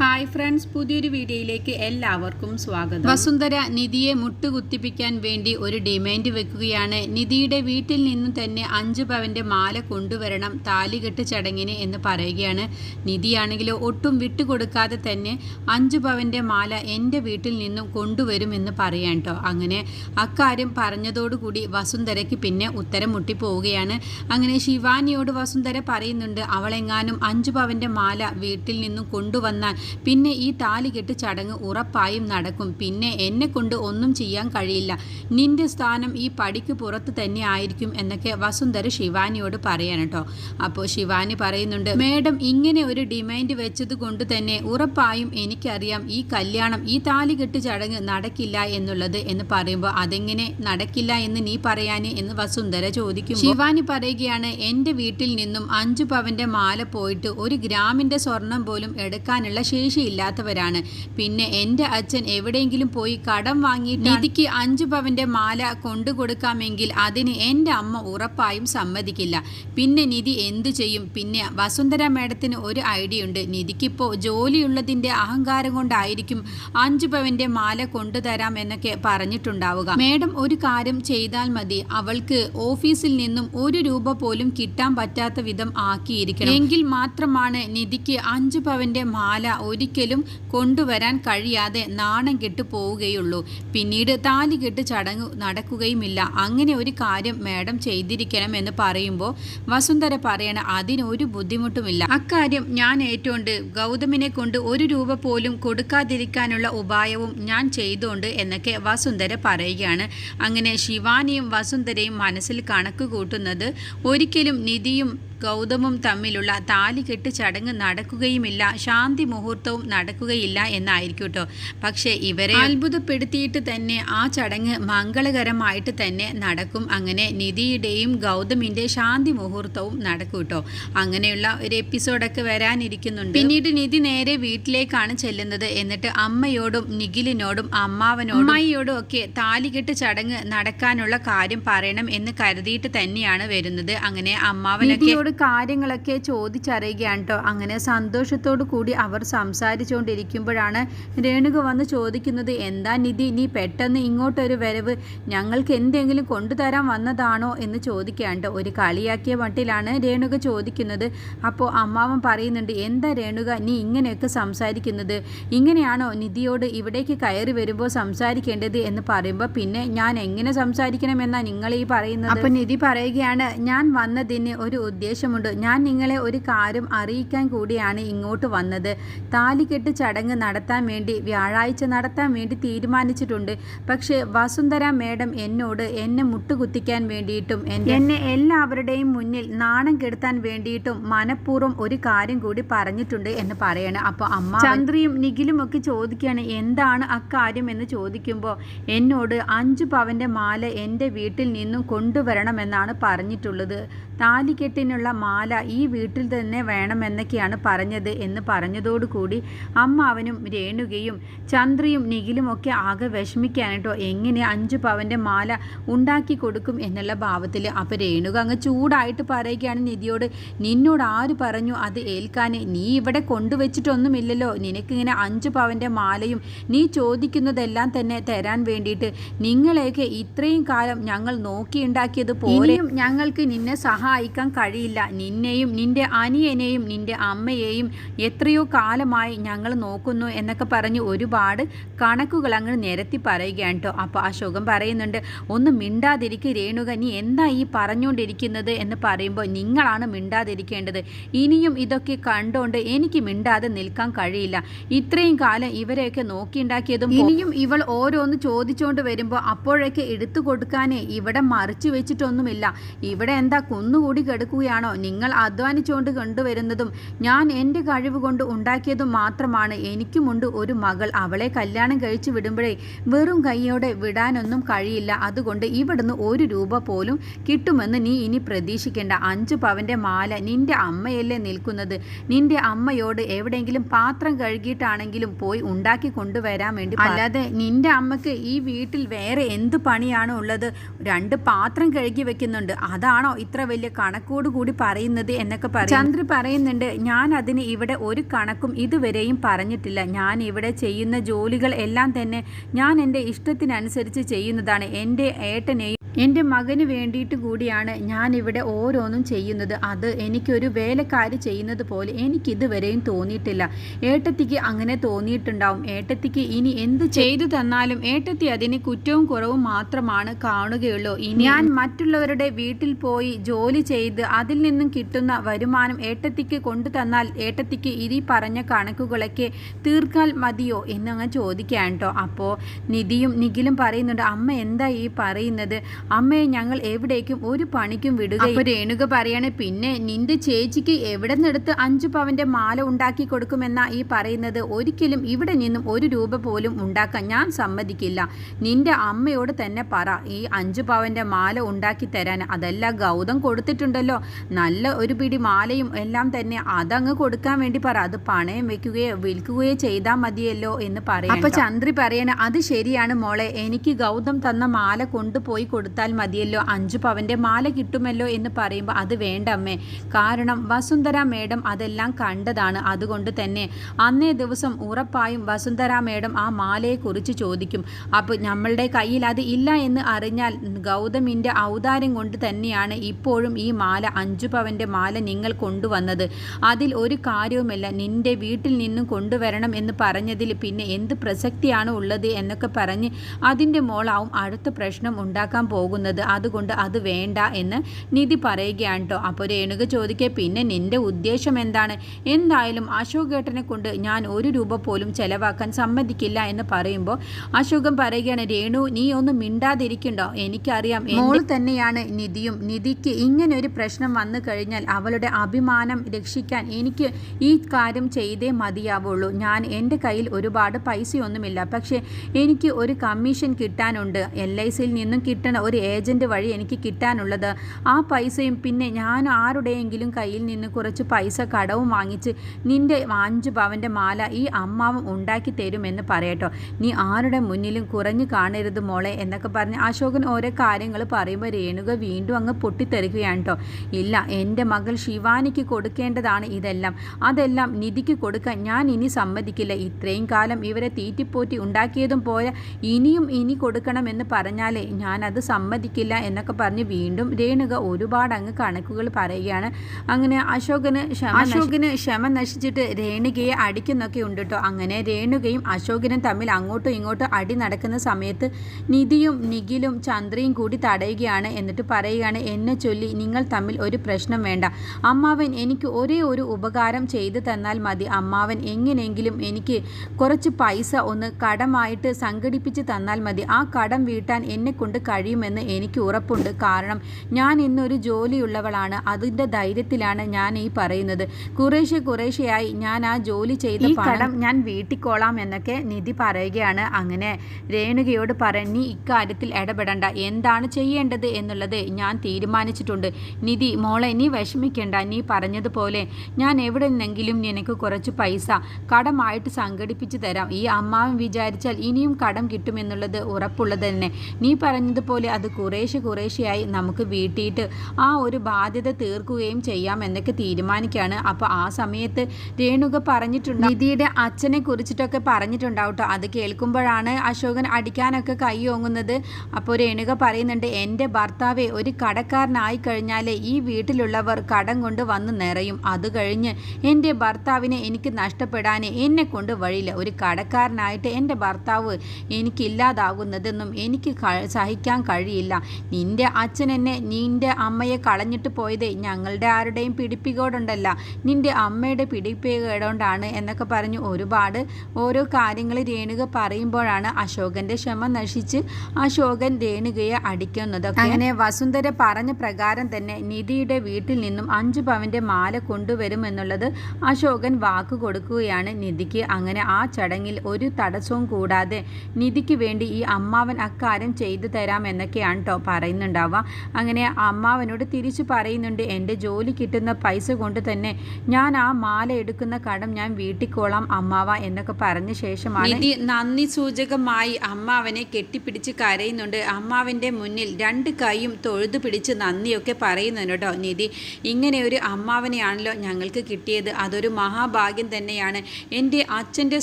Hi friends പുതിയൊരു വീഡിയോയിലേക്ക് എല്ലാവർക്കും സ്വാഗതം. വസുന്ധര നിധിയെ മുട്ടുകുത്തിപ്പിക്കാൻ വേണ്ടി ഒരു ഡിമാൻഡ് വെക്കുകയാണ്. നിധിയുടെ വീട്ടിൽ നിന്നും തന്നെ അഞ്ച് പവന്റെ മാല കൊണ്ടുവരണം താലികെട്ട് ചടങ്ങിന് എന്ന് പറയുകയാണ്. നിധിയാണെങ്കിലോ ഒട്ടും വിട്ടുകൊടുക്കാതെ തന്നെ അഞ്ച് പവന്റെ മാല എന്റെ വീട്ടിൽ നിന്നും കൊണ്ടുവരുമെന്ന് പറയാൻ കേട്ടോ അങ്ങനെ അക്കാര്യം പറഞ്ഞതോടുകൂടി വസുന്ധരയ്ക്ക് പിന്നെ ഉത്തരം മുട്ടിപ്പോവുകയാണ്. അങ്ങനെ ശിവാനിയോട് വസുന്ധര പറയുന്നുണ്ട് അവളെങ്ങാനും അഞ്ചു പവന്റെ മാല വീട്ടിൽ നിന്നും കൊണ്ടുവന്നാൽ പിന്നെ ഈ താലികെട്ട് ചടങ്ങ് ഉറപ്പായും നടക്കും. പിന്നെ എന്നെ കൊണ്ട് ഒന്നും ചെയ്യാൻ കഴിയില്ല. നിന്റെ സ്ഥാനം ഈ പടിക്ക് പുറത്ത് തന്നെ ആയിരിക്കും എന്നൊക്കെ വസുന്ധര ശിവാനിയോട് പറയാൻ കേട്ടോ അപ്പോൾ ശിവാനി പറയുന്നുണ്ട് മേഡം ഇങ്ങനെ ഒരു ഡിമാൻഡ് വെച്ചത് കൊണ്ട് തന്നെ ഉറപ്പായും എനിക്കറിയാം ഈ കല്യാണം ഈ താലികെട്ട് ചടങ്ങ് നടക്കില്ല എന്നുള്ളത് എന്ന് പറയുമ്പോൾ അതെങ്ങനെ നടക്കില്ല എന്ന് നീ പറയാന് എന്ന് വസുന്ധര ചോദിക്കും ശിവാനി പറയുകയാണ് എന്റെ വീട്ടിൽ നിന്നും അഞ്ചു പവന്റെ മാല പോയിട്ട് ഒരു ഗ്രാമിന്റെ സ്വർണം പോലും എടുക്കാനുള്ള ശേഷിയില്ലാത്തവരാണ്. പിന്നെ എന്റെ അച്ഛൻ എവിടെയെങ്കിലും പോയി കടം വാങ്ങി നിധിക്ക് അഞ്ചു പവന്റെ മാല കൊണ്ടു കൊടുക്കാമെങ്കിൽ അതിന് എന്റെ അമ്മ ഉറപ്പായും സമ്മതിക്കില്ല. പിന്നെ നിധി എന്തു ചെയ്യും? പിന്നെ വസുന്ധര മേഡത്തിന് ഒരു ഐഡിയ ഉണ്ട് നിധിക്കിപ്പോൾ ജോലിയുള്ളതിന്റെ അഹങ്കാരം കൊണ്ടായിരിക്കും അഞ്ചു പവന്റെ മാല കൊണ്ടുതരാം എന്നൊക്കെ പറഞ്ഞിട്ടുണ്ടാവുക. മേഡം ഒരു കാര്യം ചെയ്താൽ മതി. അവൾക്ക് ഓഫീസിൽ നിന്നും ഒരു രൂപ പോലും കിട്ടാൻ പറ്റാത്ത വിധം ആക്കിയിരിക്കണം. എങ്കിൽ മാത്രമാണ് നിധിക്ക് അഞ്ചു പവന്റെ മാല ഒരിക്കലും കൊണ്ടുവരാൻ കഴിയാതെ നാണം കെട്ടു പോവുകയുള്ളൂ. പിന്നീട് താലി കെട്ട് ചടങ്ങ് നടക്കുകയുമില്ല. അങ്ങനെ ഒരു കാര്യം മാഡം ചെയ്തിരിക്കണം എന്ന് പറയുമ്പോൾ വസുന്ധര പറയണ അതിനൊരു ബുദ്ധിമുട്ടുമില്ല. അക്കാര്യം ഞാൻ ഏറ്റുകൊണ്ട് ഗൗതമിനെ കൊണ്ട് ഒരു രൂപ പോലും കൊടുക്കാതിരിക്കാനുള്ള ഉപായവും ഞാൻ ചെയ്തുകൊണ്ട് എന്നൊക്കെ വസുന്ധര പറയുകയാണ്. അങ്ങനെ ശിവാനിയും വസുന്ധരയും മനസ്സിൽ കണക്ക് കൂട്ടുന്നത് ഒരിക്കലും നിധിയും ഗൗതമും തമ്മിലുള്ള താലികെട്ട് ചടങ്ങ് നടക്കുകയുമില്ല. ശാന്തി മുഹൂർത്തവും നടക്കുകയില്ല എന്നായിരിക്കും കേട്ടോ. പക്ഷേ ഇവരെ അത്ഭുതപ്പെടുത്തിയിട്ട് തന്നെ ആ ചടങ്ങ് മംഗളകരമായിട്ട് തന്നെ നടക്കും. അങ്ങനെ നിധിയുടെയും ഗൗതമിന്റെ ശാന്തി മുഹൂർത്തവും നടക്കും കേട്ടോ. അങ്ങനെയുള്ള ഒരു എപ്പിസോഡൊക്കെ വരാനിരിക്കുന്നുണ്ട്. പിന്നീട് നിധി നേരെ വീട്ടിലേക്കാണ് ചെല്ലുന്നത്. എന്നിട്ട് അമ്മയോടും നിഖിലിനോടും അമ്മാവനോടും അമ്മയോടും ഒക്കെ താലികെട്ട് ചടങ്ങ് നടക്കാനുള്ള കാര്യം പറയണം എന്ന് കരുതിയിട്ട് തന്നെയാണ് വരുന്നത്. അങ്ങനെ അമ്മാവനൊക്കെ നിധിയോട് കാര്യങ്ങളൊക്കെ ചോദിച്ചറിയുകയാണ് കേട്ടോ അങ്ങനെ സന്തോഷത്തോടു കൂടി അവർ സംസാരിച്ചുകൊണ്ടിരിക്കുമ്പോഴാണ് രേണുക വന്ന് ചോദിക്കുന്നത് എന്താ നിധി നീ പെട്ടെന്ന് ഇങ്ങോട്ടൊരു വരവ് ഞങ്ങൾക്ക് എന്തെങ്കിലും കൊണ്ടുതരാൻ വന്നതാണോ? എന്ന് ചോദിക്കാണ്ട് ഒരു കളിയാക്കിയ മട്ടിലാണ് രേണുക ചോദിക്കുന്നത്. അപ്പോൾ അമ്മാവൻ പറയുന്നുണ്ട് എന്താ രേണുക നീ ഇങ്ങനെയൊക്കെ സംസാരിക്കുന്നത്? ഇങ്ങനെയാണോ നിധിയോട് ഇവിടേക്ക് കയറി വരുമ്പോൾ സംസാരിക്കേണ്ടത്? എന്ന് പറയുമ്പോൾ പിന്നെ ഞാൻ എങ്ങനെ സംസാരിക്കണമെന്നാ നിങ്ങൾ ഈ പറയുന്നത്? അപ്പോൾ നിധി പറയുകയാണ് ഞാൻ വന്നതിന് ഒരു ഉദ്ദേശമുണ്ട് ഞാൻ നിങ്ങളെ ഒരു കാര്യം അറിയിക്കാൻ കൂടിയാണ് ഇങ്ങോട്ട് വന്നത്. താലികെട്ട് ചടങ്ങ് നടത്താൻ വേണ്ടി വ്യാഴാഴ്ച നടത്താൻ വേണ്ടി തീരുമാനിച്ചിട്ടുണ്ട്. പക്ഷേ വസുന്ധര മേഡം എന്നോട് എന്നെ മുട്ടുകുത്തിക്കാൻ വേണ്ടിയിട്ടും എന്നെ എല്ലാവരുടെയും മുന്നിൽ നാണം കെടുത്താൻ വേണ്ടിയിട്ടും മനഃപൂർവം ഒരു കാര്യം കൂടി പറഞ്ഞിട്ടുണ്ട് എന്ന് പറയണം. അപ്പോൾ അമ്മ ചന്ദ്രിയും നിഖിലും ഒക്കെ ചോദിക്കുകയാണ് എന്താണ് അക്കാര്യം എന്ന് ചോദിക്കുമ്പോൾ എന്നോട് അഞ്ചു പവന്റെ മാല എന്റെ വീട്ടിൽ നിന്നും കൊണ്ടുവരണമെന്നാണ് പറഞ്ഞിട്ടുള്ളത്. താലികെട്ടിനുള്ള മാല ഈ വീട്ടിൽ തന്നെ വേണമെന്നൊക്കെയാണ് പറഞ്ഞത് എന്ന് പറഞ്ഞതോടുകൂടി അമ്മാവനും രേണുകയും ചന്ദ്രയും നിഖിലും ഒക്കെ ആകെ വിഷമിക്കാനട്ടോ എങ്ങനെ അഞ്ചു പവന്റെ മാല ഉണ്ടാക്കി കൊടുക്കും എന്നുള്ള ഭാവത്തിൽ. അപ്പോൾ രേണുക അങ്ങ് ചൂടായിട്ട് പറയുകയാണ് നിധിയോട് നിന്നോട് ആര് പറഞ്ഞു അത് ഏൽക്കാൻ നീ ഇവിടെ കൊണ്ടുവച്ചിട്ടൊന്നുമില്ലല്ലോ. നിനക്കിങ്ങനെ അഞ്ചു പവന്റെ മാലയും നീ ചോദിക്കുന്നതെല്ലാം തന്നെ തരാൻ വേണ്ടിയിട്ട് നിങ്ങളെയൊക്കെ ഇത്രയും കാലം ഞങ്ങൾ നോക്കിയുണ്ടാക്കിയത് പോലെയും ഞങ്ങൾക്ക് നിന്നെ സഹായിക്കാൻ കഴിയില്ല. നിന്നെയും നിന്റെ അനിയനെയും നിന്റെ അമ്മയെയും എത്രയോ കാലമായി ഞങ്ങൾ നോക്കുന്നു എന്നൊക്കെ പറഞ്ഞ് ഒരുപാട് കണക്കുകൾ അങ്ങ് നിരത്തി പറയുകയാണ് കേട്ടോ. അപ്പോൾ അശോകം പറയുന്നുണ്ട് ഒന്ന് മിണ്ടാതിരിക്കുക രേണുക നീ എന്താ ഈ പറഞ്ഞുകൊണ്ടിരിക്കുന്നത്? എന്ന് പറയുമ്പോൾ നിങ്ങളാണ് മിണ്ടാതിരിക്കേണ്ടത്. ഇനിയും ഇതൊക്കെ കണ്ടുകൊണ്ട് എനിക്ക് മിണ്ടാതെ നിൽക്കാൻ കഴിയില്ല. ഇത്രയും കാലം ഇവരെയൊക്കെ നോക്കിയുണ്ടാക്കിയതും ഇനിയും ഇവൾ ഓരോന്ന് ചോദിച്ചുകൊണ്ട് വരുമ്പോൾ അപ്പോഴൊക്കെ എടുത്തു കൊടുക്കാനേ ഇവിടെ മറിച്ചു വെച്ചിട്ടൊന്നുമില്ല. ഇവിടെ എന്താ കുന്നുകൂടി കിടക്കുകയാണോ? നിങ്ങൾ അധ്വാനിച്ചുകൊണ്ട് കണ്ടുവരുന്നതും ഞാൻ എന്റെ കഴിവ് കൊണ്ട് ഉണ്ടാക്കിയതും മാത്രമാണ്. എനിക്കുമുണ്ട് ഒരു മകൾ. അവളെ കല്യാണം കഴിച്ചു വിടുമ്പോഴേ വെറും കൈയോടെ വിടാനൊന്നും കഴിയില്ല. അതുകൊണ്ട് ഇവിടുന്ന് ഒരു രൂപ പോലും കിട്ടുമെന്ന് നീ ഇനി പ്രതീക്ഷിക്കേണ്ട. അഞ്ച് പവന്റെ മാല നിന്റെ അമ്മയല്ലേ നിൽക്കുന്നത്? നിന്റെ അമ്മയോട് എവിടെയെങ്കിലും പാത്രം കഴുകിയിട്ടാണെങ്കിലും പോയി ഉണ്ടാക്കി കൊണ്ടുവരാൻ വേണ്ടി അല്ലാതെ നിന്റെ അമ്മയ്ക്ക് ഈ വീട്ടിൽ വേറെ എന്ത് പണിയാണോ ഉള്ളത്? രണ്ട് പാത്രം കഴുകി വെക്കുന്നുണ്ട്. അതാണോ ഇത്ര വലിയ കണക്കോട് കൂടി പറയുന്നത് എന്നൊക്കെ പറയും. ചന്ദ്ര പറയുന്നുണ്ട് ഞാൻ അതിന് ഇവിടെ ഒരു കണക്കും ഇതുവരെയും പറഞ്ഞിട്ടില്ല. ഞാൻ ഇവിടെ ചെയ്യുന്ന ജോലികൾ എല്ലാം തന്നെ ഞാൻ എന്റെ ഇഷ്ടത്തിനനുസരിച്ച് ചെയ്യുന്നതാണ്. എന്റെ ഏട്ടനെയും എന്റെ മകന് വേണ്ടിയിട്ട് കൂടിയാണ് ഞാൻ ഇവിടെ ഓരോന്നും ചെയ്യുന്നത്. അത് എനിക്കൊരു വേലക്കാരി ചെയ്യുന്നത് പോലെ എനിക്കിതുവരെയും തോന്നിയിട്ടില്ല. ഏട്ടത്തിക്ക് അങ്ങനെ തോന്നിയിട്ടുണ്ടാവും. ഏട്ടത്തിക്ക് ഇനി എന്ത് ചെയ്തു തന്നാലും ഏട്ടത്തി അതിന് കുറ്റവും കുറവും മാത്രമാണ് കാണുകയുള്ളൂ. ഇനി ഞാൻ മറ്റുള്ളവരുടെ വീട്ടിൽ പോയി ജോലി ചെയ്ത് അതിൽ നിന്നും കിട്ടുന്ന വരുമാനം ഏട്ടത്തിക്ക് കൊണ്ടു തന്നാൽ ഏട്ടത്തിക്ക് ഇനി പറഞ്ഞ കണക്കുകളൊക്കെ തീർക്കാൽ മതിയോ എന്നങ്ങ് ചോദിക്കാൻ കേട്ടോ അപ്പോൾ നിധിയും നിഖിലും പറയുന്നുണ്ട് അമ്മ എന്താ ഈ പറയുന്നത്? അമ്മയെ ഞങ്ങൾ എവിടേക്കും ഒരു പണിക്കും വിടുക രേണുക പറയാണ് പിന്നെ നിന്റെ ചേച്ചിക്ക് എവിടെ നിന്നെടുത്ത് അഞ്ചു പവന്റെ മാല ഉണ്ടാക്കി കൊടുക്കുമെന്നാ ഈ പറയുന്നത്? ഒരിക്കലും ഇവിടെ നിന്നും ഒരു രൂപ പോലും ഉണ്ടാക്കാൻ ഞാൻ സമ്മതിക്കില്ല. നിന്റെ അമ്മയോട് തന്നെ പറ ഈ അഞ്ചു പവന്റെ മാല ഉണ്ടാക്കി തരാൻ. അതല്ല ഗൗതം കൊടുത്തിട്ടുണ്ടല്ലോ. നല്ല ഒരു പിടി മാലയും എല്ലാം തന്നെ അതങ്ങ് കൊടുക്കാൻ വേണ്ടി പറ. അത് പണയം വെക്കുകയോ വിൽക്കുകയോ ചെയ്താൽ മതിയല്ലോ എന്ന് പറയാം അപ്പൊ ചന്ദ്രി പറയണ അത് ശരിയാണ് മോളെ. എനിക്ക് ഗൗതം തന്ന മാല കൊണ്ടുപോയി കൊടുത്താൽ മതിയല്ലോ അഞ്ചു പവന്റെ മാല കിട്ടുമല്ലോ എന്ന് പറയുമ്പോൾ അത് വേണ്ട അമ്മേ കാരണം വസുന്ധര മേഡം അതെല്ലാം കണ്ടതാണ്. അതുകൊണ്ട് തന്നെ അന്നേ ദിവസം ഉറപ്പായും വസുന്ധര മേഡം ആ മാലയെക്കുറിച്ച് ചോദിക്കും. അപ്പോൾ നമ്മളുടെ കയ്യിൽ അത് ഇല്ല എന്ന് അറിഞ്ഞാൽ ഗൗതമിന്റെ ഔദാര്യം കൊണ്ട് തന്നെയാണ് ഇപ്പോഴും ഈ മാല അഞ്ചു പവന്റെ മാല നിങ്ങൾ കൊണ്ടുവന്നത്. അതിൽ ഒരു കാര്യവുമല്ല. നിന്റെ വീട്ടിൽ നിന്നും കൊണ്ടുവരണം എന്ന് പറഞ്ഞതിൽ പിന്നെ എന്ത് പ്രസക്തിയാണ് ഉള്ളത് എന്നൊക്കെ പറഞ്ഞ് അതിന്റെ മോളാവും അടുത്ത പ്രശ്നം ഉണ്ടാക്കാൻ പോകുന്നത് അതുകൊണ്ട് അത് വേണ്ട എന്ന് നിധി പറയുകയാണ് കേട്ടോ അപ്പോൾ രേണുക ചോദിക്കുക പിന്നെ നിന്റെ ഉദ്ദേശം എന്താണ്? എന്തായാലും അശോക് ഏട്ടനെ കൊണ്ട് ഞാൻ ഒരു രൂപ പോലും ചെലവാക്കാൻ സമ്മതിക്കില്ല എന്ന് പറയുമ്പോൾ അശോകം പറയുകയാണ് രേണു നീ ഒന്നും മിണ്ടാതിരിക്കണ്ടോ? എനിക്കറിയാം മോൾ തന്നെയാണ് നിധിയും. നിധിക്ക് ഇങ്ങനെ ഒരു പ്രശ്നം വന്നു കഴിഞ്ഞാൽ അവളുടെ അഭിമാനം രക്ഷിക്കാൻ എനിക്ക് ഈ കാര്യം ചെയ്തേ മതിയാവുള്ളൂ. ഞാൻ എന്റെ കയ്യിൽ ഒരുപാട് പൈസയൊന്നുമില്ല. പക്ഷേ എനിക്ക് ഒരു കമ്മീഷൻ കിട്ടാനുണ്ട്. എൽ ഐ സിയിൽ നിന്നും കിട്ടണ ഏജന്റ് വഴി എനിക്ക് കിട്ടാനുള്ളത്. ആ പൈസയും പിന്നെ ഞാൻ ആരുടെയെങ്കിലും കയ്യിൽ നിന്ന് കുറച്ച് പൈസ കടവും വാങ്ങിച്ച് നിന്റെ അഞ്ച് പവന്റെ മാല ഈ അമ്മാവും ഉണ്ടാക്കി തരുമെന്ന് പറയട്ടോ. നീ ആരുടെ മുന്നിലും കുറഞ്ഞു കാണരുത് മോളെ എന്നൊക്കെ പറഞ്ഞ് അശോകൻ ഓരോ കാര്യങ്ങൾ പറയുമ്പോൾ രേണുക വീണ്ടും അങ്ങ് പൊട്ടിത്തെറിക്കുകയാണ് കേട്ടോ ഇല്ല എന്റെ മകൾ ശിവാനിക്ക് കൊടുക്കേണ്ടതാണ് ഇതെല്ലാം. അതെല്ലാം നിധിക്ക് കൊടുക്കാൻ ഞാൻ ഇനി സമ്മതിക്കില്ല. ഇത്രയും കാലം ഇവരെ തീറ്റിപ്പോറ്റി ഉണ്ടാക്കിയതും പോയ ഇനിയും ഇനി കൊടുക്കണമെന്ന് പറഞ്ഞാലേ ഞാനത് സമ്മതിക്കില്ല എന്നൊക്കെ പറഞ്ഞ് വീണ്ടും രേണുക ഒരുപാട് അങ്ങ് കണക്കുകൾ പറയുകയാണ്. അങ്ങനെ അശോകന് അശോകന് ക്ഷമ നശിച്ചിട്ട് രേണുകയെ അടിക്കുന്നൊക്കെ ഉണ്ട് കേട്ടോ അങ്ങനെ രേണുകയും അശോകനും തമ്മിൽ അങ്ങോട്ടും ഇങ്ങോട്ടും അടി നടക്കുന്ന സമയത്ത് നിധിയും നിഖിലും ചന്ദ്രയും കൂടി തടയുകയാണ് എന്നിട്ട് പറയുകയാണ് എന്നെ ചൊല്ലി നിങ്ങൾ തമ്മിൽ ഒരു പ്രശ്നം വേണ്ട. അമ്മാവൻ എനിക്ക് ഒരേ ഒരു ഉപകാരം ചെയ്തു തന്നാൽ മതി. അമ്മാവൻ എങ്ങനെയെങ്കിലും എനിക്ക് കുറച്ച് പൈസ ഒന്ന് കടമായിട്ട് സംഘടിപ്പിച്ച് തന്നാൽ മതി. ആ കടം വീട്ടാൻ എന്നെ കൊണ്ട് കഴിയുമെന്ന് എനിക്ക് ഉറപ്പുണ്ട്. കാരണം ഞാൻ ഇന്നൊരു ജോലിയുള്ളവളാണ്. അതിന്റെ ധൈര്യത്തിലാണ് ഞാൻ ഈ പറയുന്നത്. കുറേശ്ശെ കുറേശ്ശെയായി ഞാൻ ആ ജോലി ചെയ്ത പണം ഞാൻ വീട്ടിക്കോളാം എന്നൊക്കെ നിധി പറയുകയാണ്. അങ്ങനെ രേണുകയോട് പറയാൻ നീ ഇക്കാര്യത്തിൽ ഇടപെടണ്ട. എന്താണ് ചെയ്യേണ്ടത് എന്നുള്ളത് ഞാൻ തീരുമാനിച്ചിട്ടുണ്ട്. നിധി മോളെ നീ വിഷമിക്കേണ്ട. നീ പറഞ്ഞതുപോലെ ഞാൻ എവിടെ നിന്നെങ്കിലും നിനക്ക് കുറച്ച് പൈസ കടമായിട്ട് സംഘടിപ്പിച്ച് തരാം. ഈ അമ്മാവൻ വിചാരിച്ചാൽ ഇനിയും കടം കിട്ടുമെന്നുള്ളത് ഉറപ്പുള്ളത് തന്നെ. നീ പറഞ്ഞതുപോലെ അത് കുറേശ്ശെ കുറേശ്ശെയായി നമുക്ക് വീട്ടിയിട്ട് ആ ഒരു ബാധ്യത തീർക്കുകയും ചെയ്യാം എന്നൊക്കെ തീരുമാനിക്കുകയാണ്. അപ്പോൾ ആ സമയത്ത് രേണുക പറഞ്ഞിട്ടുണ്ട്. നിധിയുടെ അച്ഛനെ കുറിച്ചിട്ടൊക്കെ പറഞ്ഞിട്ടുണ്ടാവും അത് കേൾക്കുമ്പോഴാണ് അശോകൻ അടിക്കാനൊക്കെ കൈ ഓങ്ങുന്നത്. അപ്പോൾ രേണുക പറയുന്നുണ്ട് എന്റെ ഭർത്താവെ ഒരു കടക്കാരനായി കഴിഞ്ഞാൽ ഈ വീട്ടിലുള്ളവർ കടം കൊണ്ട് വന്ന് നിറയും. അത് കഴിഞ്ഞ് എന്റെ ഭർത്താവിനെ എനിക്ക് നഷ്ടപ്പെടാൻ എന്നെ കൊണ്ട് വഴിയില്ല. ഒരു കടക്കാരനായിട്ട് എന്റെ ഭർത്താവ് എനിക്കില്ലാതാകുന്നതെന്നും എനിക്ക് സഹിക്കാൻ കഴിയില്ല നിന്റെ അച്ഛൻ എന്നെ നിന്റെ അമ്മയെ കളഞ്ഞിട്ട് പോയത്. ഞങ്ങളുടെ ആരുടെയും പിടിപ്പികോടുണ്ടല്ല. നിന്റെ അമ്മയുടെ പിടിപ്പികേടോണ്ടാണ് എന്നൊക്കെ പറഞ്ഞ് ഒരുപാട് ഓരോ കാര്യങ്ങൾ രേണുക പറയുമ്പോഴാണ് അശോകന്റെ ക്ഷമ നശിച്ച് അശോകൻ രേണുകയെ അടിക്കുന്നത് അങ്ങനെ വസുന്ധര പറഞ്ഞ പ്രകാരം തന്നെ നിധിയുടെ വീട്ടിൽ നിന്നും അഞ്ചു പവന്റെ മാല കൊണ്ടുവരുമെന്നുള്ളത് അശോകൻ വാക്ക് കൊടുക്കുകയാണ് നിധിക്ക്. അങ്ങനെ ആ ചടങ്ങിൽ ഒരു തടസ്സവും കൂടാതെ നിധിക്ക് വേണ്ടി ഈ അമ്മാവൻ അക്കാര്യം ചെയ്തു തരാമെന്നൊക്കെ എന്നൊക്കെയാണ് കേട്ടോ പറയുന്നുണ്ടാവുക. അങ്ങനെ അമ്മാവനോട് തിരിച്ചു പറയുന്നുണ്ട് എന്റെ ജോലി കിട്ടുന്ന പൈസ കൊണ്ട് തന്നെ ഞാൻ ആ മാല എടുക്കുന്ന കടം ഞാൻ വീട്ടിക്കോളാം അമ്മാവ എന്നൊക്കെ പറഞ്ഞ ശേഷമാണ് നന്ദി സൂചകമായി അമ്മാവനെ കെട്ടിപ്പിടിച്ച് കരയുന്നുണ്ട്. അമ്മാവന്റെ മുന്നിൽ രണ്ട് കൈയും തൊഴുതു പിടിച്ച് നന്ദിയൊക്കെ പറയുന്നുണ്ട് കേട്ടോ നിധി. ഇങ്ങനെ ഒരു അമ്മാവനെയാണല്ലോ ഞങ്ങൾക്ക് കിട്ടിയത്. അതൊരു മഹാഭാഗ്യം തന്നെയാണ്. എന്റെ അച്ഛന്റെ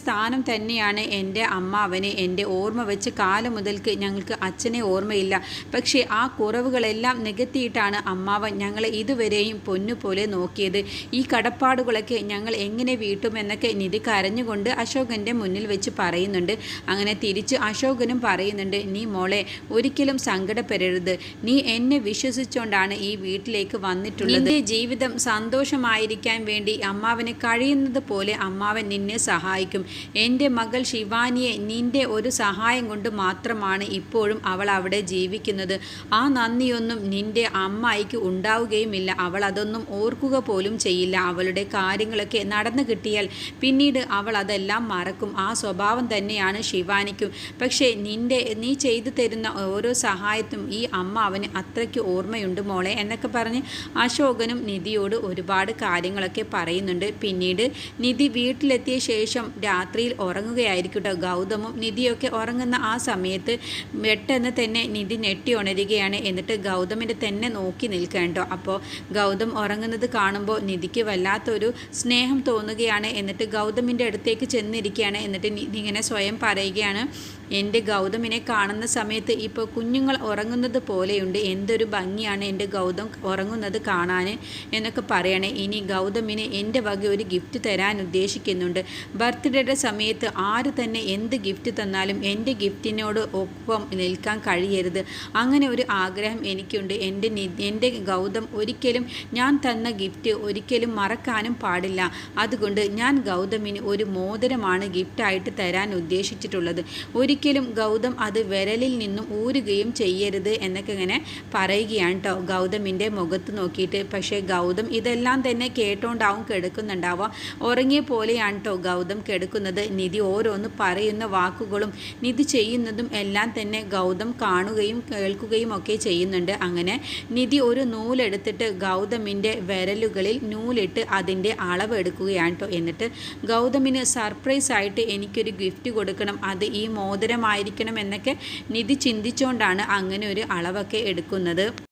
സ്ഥാനം തന്നെയാണ് എന്റെ അമ്മാവനെ എന്റെ ഓർമ്മ വെച്ച് കാലം മുതൽക്ക് ഞങ്ങൾക്ക് അച്ഛനെ ഓർമ്മയില്ല. പക്ഷേ ആ കുറവുകളെല്ലാം നികത്തിയിട്ടാണ് അമ്മാവൻ ഞങ്ങളെ ഇതുവരെയും പൊന്നുപോലെ നോക്കിയത്. ഈ കടപ്പാടുകളൊക്കെ ഞങ്ങൾ എങ്ങനെ വീട്ടുമെന്നൊക്കെ നിധി കരഞ്ഞുകൊണ്ട് അശോകന്റെ മുന്നിൽ വെച്ച് പറയുന്നുണ്ട്. അങ്ങനെ തിരിച്ച് അശോകനും പറയുന്നുണ്ട് നീ മോളെ ഒരിക്കലും സങ്കടപ്പെടരുത്. നീ എന്നെ വിശ്വസിച്ചുകൊണ്ടാണ് ഈ വീട്ടിലേക്ക് വന്നിട്ടുള്ളത്. നിന്റെ ജീവിതം സന്തോഷമായിരിക്കാൻ വേണ്ടി അമ്മാവന് കഴിയുന്നത് പോലെ അമ്മാവൻ നിന്നെ സഹായിക്കും. എന്റെ മകൾ ശിവാനിയെ നിന്റെ ഒരു സഹായം കൊണ്ട് മാത്രമാണ് ഇപ്പോഴും അവൾ അവിടെ ജീവിക്കുന്നത് ആ നന്ദിയൊന്നും നിന്റെ അമ്മായിക്ക് ഉണ്ടാവുകയുമില്ല. അവൾ അതൊന്നും ഓർക്കുക പോലും ചെയ്യില്ല. അവളുടെ കാര്യങ്ങളൊക്കെ നടന്നു കിട്ടിയാൽ പിന്നീട് അവൾ അതെല്ലാം മറക്കും. ആ സ്വഭാവം തന്നെയാണ് ശിവാനിക്കും. പക്ഷേ നിന്റെ നീ ചെയ്തു തരുന്ന ഓരോ സഹായത്തും ഈ അമ്മ അവന് അത്രയ്ക്ക് ഓർമ്മയുണ്ട് മോളെ എന്നൊക്കെ പറഞ്ഞ് അശോകനും നിധിയോട് ഒരുപാട് കാര്യങ്ങളൊക്കെ പറയുന്നുണ്ട്. പിന്നീട് നിധി വീട്ടിലെത്തിയ ശേഷം രാത്രിയിൽ ഉറങ്ങുകയായിരിക്കും കേട്ടോ ഗൗതമും നിധിയൊക്കെ ഉറങ്ങുന്ന ആ സമയത്ത് പെട്ടെന്ന് തന്നെ നിധി ഞെട്ടി ഉണരുകയാണ്. എന്നിട്ട് ഗൗതമിന്റെ തന്നെ നോക്കി നിൽക്കേണ്ടോ അപ്പോൾ ഗൗതം ഉറങ്ങുന്നത് കാണുമ്പോൾ നിധിക്ക് വല്ലാത്തൊരു സ്നേഹം തോന്നുകയാണ്. എന്നിട്ട് ഗൗതമിന്റെ അടുത്തേക്ക് ചെന്നിരിക്കുകയാണ്. എന്നിട്ട് നിധി ഇങ്ങനെ സ്വയം പറയുകയാണ്. എന്റെ ഗൗതമിനെ കാണുന്ന സമയത്ത് ഇപ്പോൾ കുഞ്ഞുങ്ങൾ ഉറങ്ങുന്നത് പോലെയുണ്ട്. എന്തൊരു ഭംഗിയാണ് എന്റെ ഗൗതം ഉറങ്ങുന്നത് കാണാൻ എന്നൊക്കെ പറയണേ. ഇനി ഗൗതമിന് എന്റെ വക ഒരു ഗിഫ്റ്റ് തരാൻ ഉദ്ദേശിക്കുന്നുണ്ട്. ബർത്ത്ഡേയുടെ സമയത്ത് ആര് തന്നെ എന്ത് ഗിഫ്റ്റ് തന്നാലും എന്റെ ഗിഫ്റ്റിനോട് ഒപ്പം നിൽക്കാൻ കഴിയരുത്. അങ്ങനെ ഒരു ആഗ്രഹം എനിക്കുണ്ട്. എന്റെ എന്റെ ഗൗതം ഒരിക്കലും ഞാൻ തന്ന ഗിഫ്റ്റ് ഒരിക്കലും മറക്കാനും പാടില്ല. അതുകൊണ്ട് ഞാൻ ഗൗതമിന് ഒരു മോതിരമാണ് ഗിഫ്റ്റായിട്ട് തരാൻ ഉദ്ദേശിച്ചിട്ടുള്ളത്. ഒരിക്കലും ഗൗതം അത് വിരലിൽ നിന്നും ഊരുകയും ചെയ്യരുത് എന്നൊക്കെ ഇങ്ങനെ പറയുകയാണ് കേട്ടോ ഗൗതമിന്റെ മുഖത്ത് നോക്കിയിട്ട് പക്ഷേ ഗൗതം ഇതെല്ലാം തന്നെ കേട്ടോണ്ടാവും കിടക്കുന്നുണ്ടാവുക. ഉറങ്ങിയ പോലെയാണ് കേട്ടോ ഗൗതം കിടക്കുന്നത്. നിധി ഓരോന്ന് പറയുന്ന വാക്കുകളും നിധി ചെയ്യുന്നതും എല്ലാം തന്നെ ഗൗതം കാണുകയും കേൾക്കുകയും ഒക്കെ ചെയ്യുന്നുണ്ട്. അങ്ങനെ നിധി ഒരു നൂലെടുത്തിട്ട് ഗൗതമിന്റെ വിരലുകളിൽ നൂലിട്ട് അതിന്റെ അളവ് എടുക്കുകയാണ് കേട്ടോ എന്നിട്ട് ഗൗതമിന് സർപ്രൈസ് ആയിട്ട് എനിക്കൊരു ഗിഫ്റ്റ് കൊടുക്കണം. അത് ഈ മോതിരമായിരിക്കണം എന്നൊക്കെ നിധി ചിന്തിച്ചുകൊണ്ടാണ് അങ്ങനെ ഒരു അളവൊക്കെ എടുക്കുന്നത്.